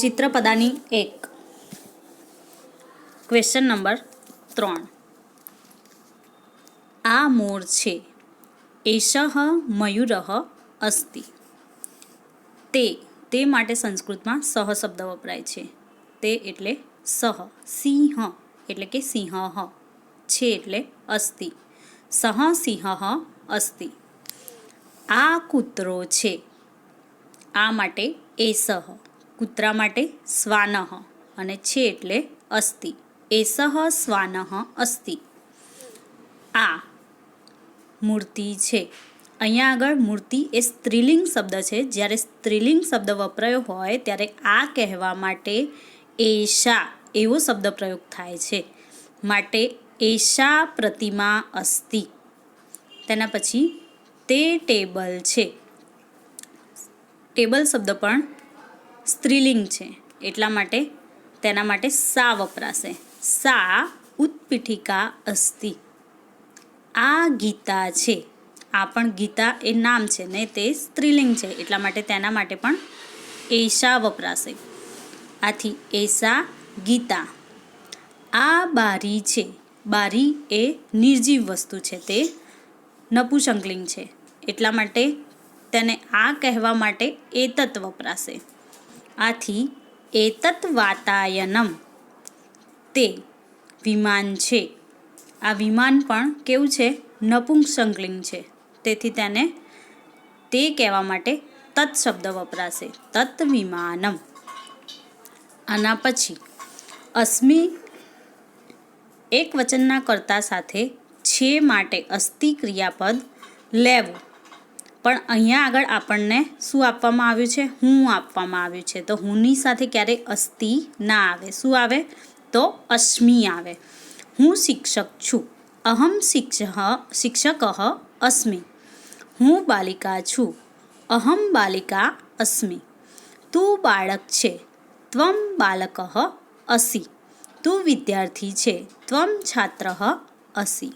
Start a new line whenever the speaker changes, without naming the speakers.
ચિત્રપદાની એક. Question number ત્રણ. આ મોર છે. એષઃ મયુરઃ અસ્તિ. તે તે માટે સંસ્કૃતમાં સહ શબ્દ વપરાય છે. તે એટલે સહ, સિંહ, એટલે કે સિંહ, છે એટલે અસ્તિ. સહ, સિંહ, અસ્તિ. આ કૂતરો છે. આ માટે એસહ કૂતરા માટે શ્વાનઃ અને છે એટલે અસ્તિ એસહ શ્વાનઃ અસ્તિ. આ મૂર્તિ છે. અહીંયા આગળ મૂર્તિ એ સ્ત્રીલિંગ શબ્દ છે. જ્યારે સ્ત્રીલિંગ શબ્દ વપરાયો હોય ત્યારે આ કહેવા માટે એશા એવો શબ્દ પ્રયોગ થાય છે. માટે એશા પ્રતિમા અસ્તિ. તેના પછી તે ટેબલ છે. ટેબલ શબ્દ પણ સ્ત્રીલિંગ છે. એટલા માટે તેના માટે સા વપરાશે. સા ઉત્પીઠિકા અસ્તિ. આ ગીતા છે. આ પણ ગીતા એ નામ છે ને તે સ્ત્રીલિંગ છે. એટલા માટે તેના માટે પણ એશા વપરાશે. આથી એશા ગીતા. આ બારી છે. બારી એ નિર્જીવ વસ્તુ છે. તે નપુસંકલિંગ છે. એટલા માટે તેને આ કહેવા માટે એતત વપરાશે. આથી એતત વાતાયનમ તે વિમાન છે. આ વિમાન પણ કેવું છે? નપુંસકલિંગ છે. તેથી તેને તે કહેવા માટે તત શબ્દ વપરાશે. તત વિમાનમ આના પછી અસ્મિ એક વચનના કર્તા સાથે છે માટે અસ્થિ ક્રિયાપદ લેવું. પણ અહીંયા આગળ આપણને શું આપવામાં આવ્યું છે? હું આપવામાં આવ્યું છે. તો હુંની સાથે ક્યારેય અસ્થિ ના આવે. શું આવે? તો અસ્મિ આવે. હું શિક્ષક છું. અહમ શિક્ષક શિક્ષક અસ્મિ હું બાલિકા છું. અહમ બાલિકા અસ્મિ તું બાળક છે. ત્વમ બાલક અસી. તું વિદ્યાર્થી છે. ત્વમ છાત્ર અસી.